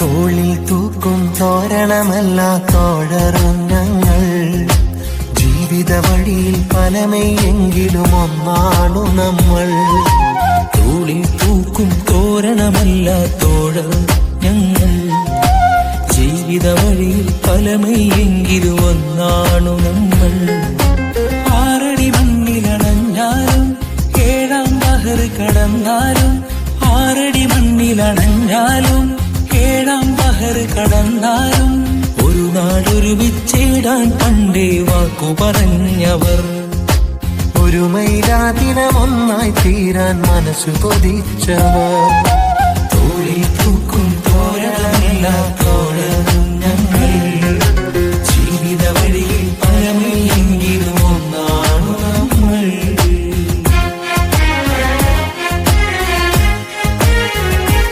തോളിൽ തൂക്കും തോരണമല്ല തോഴറും ഞങ്ങൾ ജീവിത വഴിയിൽ പലമയെങ്കിലും ഒന്നാണു നമ്മൾ. തോളിൽ തൂക്കും തോരണമല്ല തോഴർ ഞങ്ങൾ ജീവിത വഴിയിൽ പലമയെങ്കിലും ഒന്നാണു നമ്മൾ. ആറടി മണ്ണിലണഞ്ഞാലും ഏഴാം ബഹർ കടന്നാലും ആറടി മണ്ണിലണഞ്ഞാലും കടൽ കടന്നാലും ഒരു നാടൊരുമിച്ചിടാൻ പണ്ടേ വാക്കു പറഞ്ഞവർ ഒരു മൈലാതിരമൊന്നായി തീരാൻ മനസ്സു കൊതിച്ചവർ തോളിൽ തൂക്കും തോരണമില്ലാത്ത